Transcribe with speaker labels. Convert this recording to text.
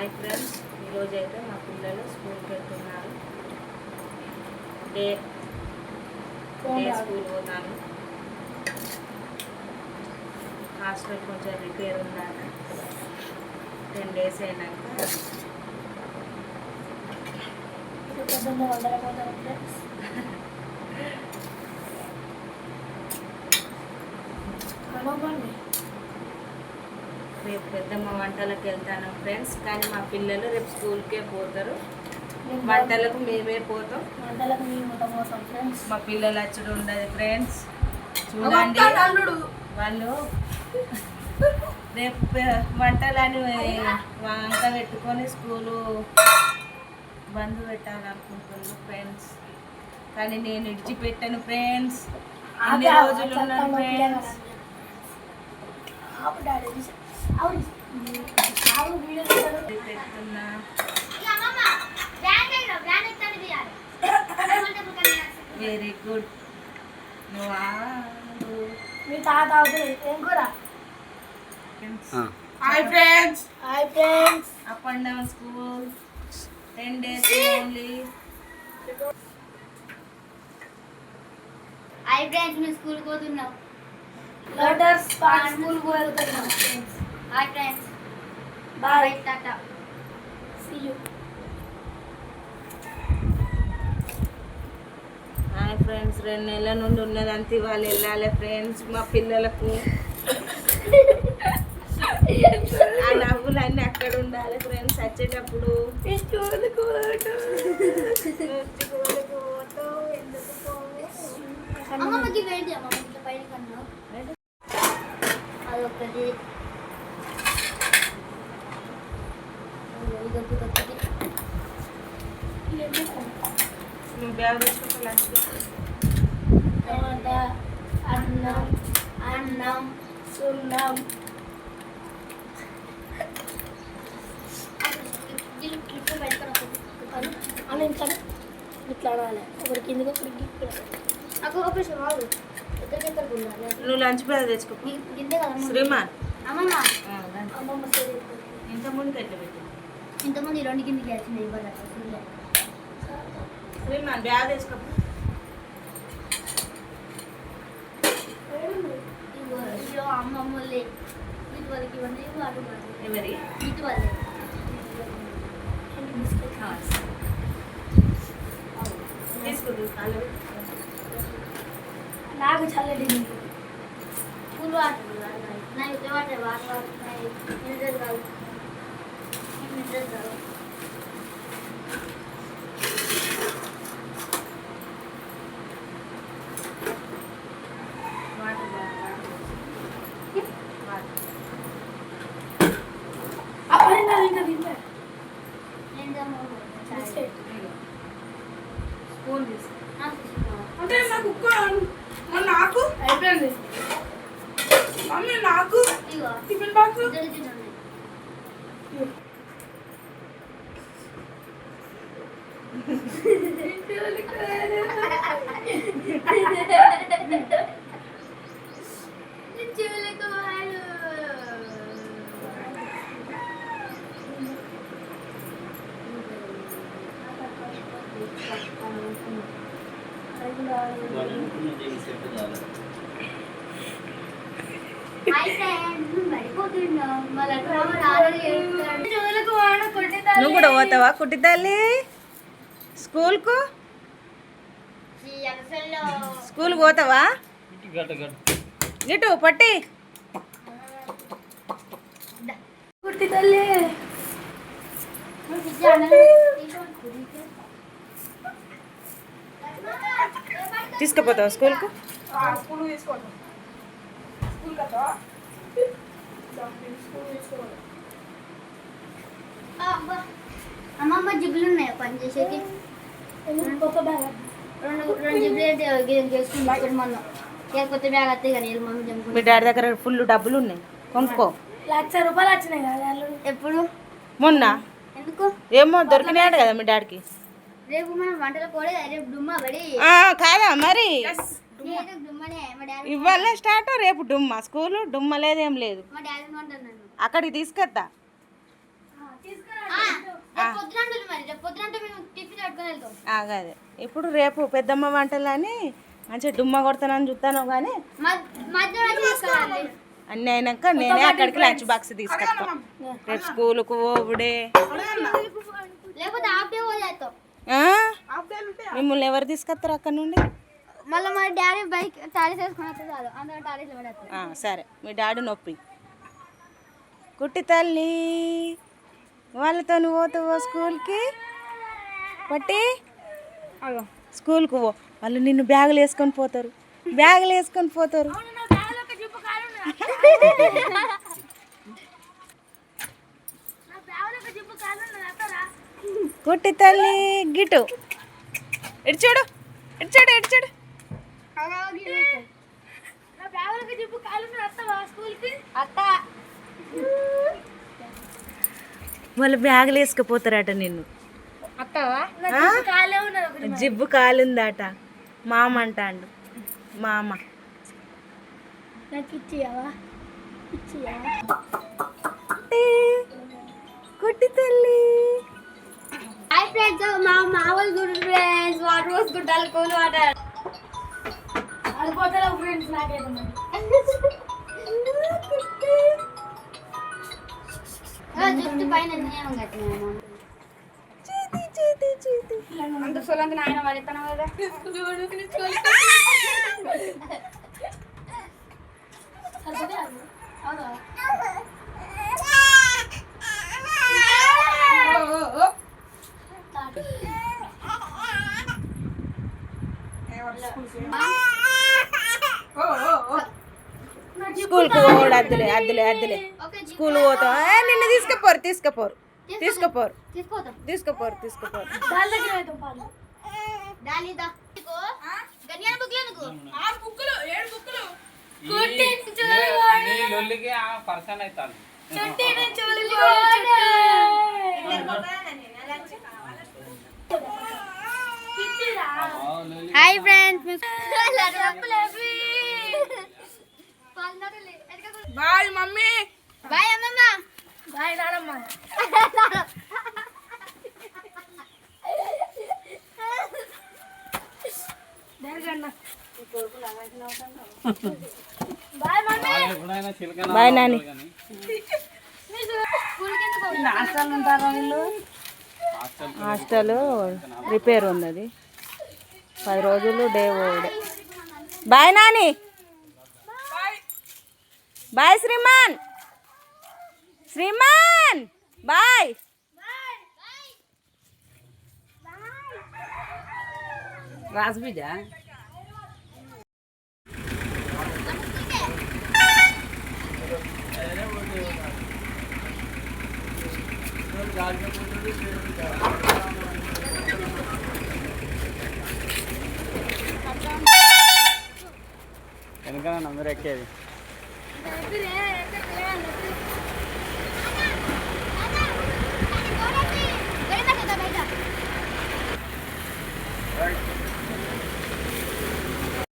Speaker 1: Hi friends ఈరోజు అయితే మా పిల్లలు స్కూల్కి వెళ్తున్నారు. డే డే స్కూల్ పోతాను. హాస్టల్ కొంచెం రిపేర్ ఉండాలి. టెన్ డేస్ అయినాక.
Speaker 2: ఫ్రెండ్స్.
Speaker 1: రేపు పెద్దమ్మ వంటలకు వెళ్తాను ఫ్రెండ్స్. కానీ మా పిల్లలు రేపు స్కూల్కే పోతారు. వంటలకు మేమే పోతాం.
Speaker 2: వంటలకు ఫ్రెండ్స్.
Speaker 1: మా పిల్లలు వచ్చుడు ఉండదు ఫ్రెండ్స్. చూడండి. వాళ్ళు రేపు వంటలని వంట పెట్టుకొని స్కూలు బంద్ పెట్టాలనుకుంటున్నాను ఫ్రెండ్స్. కానీ నేను ఇడిచిపెట్టాను ఫ్రెండ్స్. అన్ని రోజులు ఉన్నాను ఫ్రెండ్స్. వెరీ గుడ్
Speaker 2: మీ తాత అవుతుంది. ఏం కూర?
Speaker 1: Hi friends
Speaker 2: hi friends
Speaker 1: up and down school ten days only
Speaker 3: hi friends మేము స్కూల్కి పోతున్నాం
Speaker 2: లోటస్ పార్క్ స్కూల్ వెళ్తున్నాం
Speaker 3: hi friends
Speaker 2: bye
Speaker 3: tata
Speaker 2: see you
Speaker 1: hi friends రెండు నెలల నుండి ఉన్నదంతా ఇవాళ వెళ్ళాలి ఫ్రెండ్స్ మా పిల్లలకు ఆ నవ్వులన్నీ అక్కడ ఉండాలి ఫ్రెండ్స్ వచ్చేటప్పుడు
Speaker 3: అమ్మమ్మకి వేడి అమ్మమ్మకి పైన కన్నా. అదొకటి ఇదొకటి ఒకటి
Speaker 1: నువ్వు బ్యాగ్
Speaker 2: అన్నం అన్నం సున్నం ఇంకా ఇట్లా అనాలి కిందకి
Speaker 3: నాకు ఒక ప్రశ్న
Speaker 1: లంచ్. బ్యాగ్ తెచ్చుకో. శ్రీమాన్
Speaker 3: అమ్మమ్మ.
Speaker 2: అమ్మమ్మ
Speaker 1: ఇంత ఎట్లా పెట్టు
Speaker 3: ఇంతమంది ఈ రెండు కిందికి వచ్చింది ఇవ్వాలి
Speaker 1: శ్రీమాన్ బ్యాగ్ తెచ్చుకో
Speaker 3: ఇగో అమ్మమ్మ వాళ్ళే వీటి వాళ్ళకి ఇవన్నీ వాడు
Speaker 1: ఎవరి?
Speaker 3: వీటి వాళ్ళే.
Speaker 1: ఆ, తీసుకుంటు కాలు
Speaker 2: నాకు చల్లడి
Speaker 3: పూలు వాటర్. నా యుద్ధ వాటర్ వాటర్
Speaker 4: అంటే నాకు కుక్క. మరి నాకు.
Speaker 2: అయిపోయింది
Speaker 4: మమ్మీ నాకు.
Speaker 3: ఇగో
Speaker 4: టిఫిన్ బాక్స్.
Speaker 1: నువ్వు కూడా పోతావా కుట్టి తల్లి స్కూల్కు? స్కూల్కి పోతావా? ఇటు పట్టి.
Speaker 2: కుట్టి తల్లి
Speaker 1: తీసుకుపోతావా స్కూల్కు?
Speaker 4: స్కూల్ తీసుకోండి స్కూల్ కదా స్కూల్ తీసుకోవాలి.
Speaker 3: అమ్మమ్మ జిబ్బులు ఉన్నాయి పని చేసేకి? రెండు రెండు జిబ్బులు అయితే బ్యాగ్ వస్తాయి కానీ
Speaker 1: మీ డాడీ దగ్గర ఫుల్ డబ్బులు ఉన్నాయి. కొనుక్కో.
Speaker 2: లక్ష రూపాయలు వచ్చినాయి కదా
Speaker 3: ఎప్పుడు?
Speaker 1: మొన్న?
Speaker 3: ఎందుకు?
Speaker 1: ఏమో దొరికినాడు కదా మీ డాడీకి.
Speaker 3: రేపు మనం వంటలు కూడా రేపు డుమ్మా పడి
Speaker 1: ఆ, కాదా మరి? ఇవాళ స్టార్ట్ రేపు డుమ్మ. స్కూల్ డుమ్మ లేదేం లేదు.
Speaker 3: మా డాడీ వంట నన్ను.
Speaker 1: అక్కడికి
Speaker 3: వెళ్తాం.
Speaker 1: ఆగదే ఇప్పుడు రేపు పెద్దమ్మ వంటలని మంచిగా డుమ్మ కొడతానని చూస్తాను కానీ అన్నీ అయినాక నేనే అక్కడికి లంచ్ బాక్స్ తీసుకొస్తాను రేపు స్కూల్కు పోవుడే.
Speaker 3: లేకపోతే?
Speaker 1: మిమ్మల్ని ఎవరు తీసుకొస్తారు అక్కడ నుండి?
Speaker 3: మళ్ళీ మా డాడీ బైక్ టాలీస్ వేసుకొని వస్తే చాలు. అందులో టాలీస్
Speaker 1: సరే. మీ డాడీ నొప్పి. కుట్టి తల్లి వాళ్ళతో నువ్వు పోతావో స్కూల్కి. పట్టి స్కూల్కి పో. వాళ్ళు నిన్ను బ్యాగులు వేసుకొని పోతారు. బ్యాగులు వేసుకొని పోతారు. కుట్టి తల్లి గిటు. ఇటు చూడు? ఇటు చూడు ఇటు చూడు?
Speaker 3: అత్త
Speaker 1: వాళ్ళు బ్యాగులు వేసుకుపోతారట నిన్ను? జిబ్బు కాలుందట. మామ అంటాండు. మామ. కుట్టి తల్లి.
Speaker 3: ఫ్రెండ్స్ మా మామూలు గుడ్ ఫ్రెండ్స్ వాటర్ పోసుకుంటారు కూల్ వాటర్
Speaker 2: అడిపోతే ఫ్రెండ్స్ మరి.
Speaker 3: జుట్టు పైన నేను కట్టినాను
Speaker 4: అంత సొలంత నాయన పడతాను కదా.
Speaker 2: అవునా?
Speaker 1: అద్దులే అద్దులే అద్దులే. స్కూల్ పోతాం నిన్ను తీసుకుపోరు తీసుకుపోరు. తీసుకుపోరు.
Speaker 3: తీసుకోతాం
Speaker 1: తీసుకుపోరు తీసుకుపోరు.
Speaker 3: Hi friends.
Speaker 4: Bye mummy.
Speaker 3: Bye అమ్మమ్మ.
Speaker 2: బాయ్ నానమ్మ. బాయ్
Speaker 1: నాని. ఉంటారా వీళ్ళు?
Speaker 5: హాస్టల్
Speaker 1: రిపేర్ ఉన్నది పది రోజులు డే ఓడే bye Nani. Bye Sriman. Sriman bye. రాజబిడ్డ?
Speaker 5: వెనకాల అందరూ ఎక్కేది.
Speaker 3: Peraí, peraí, peraí.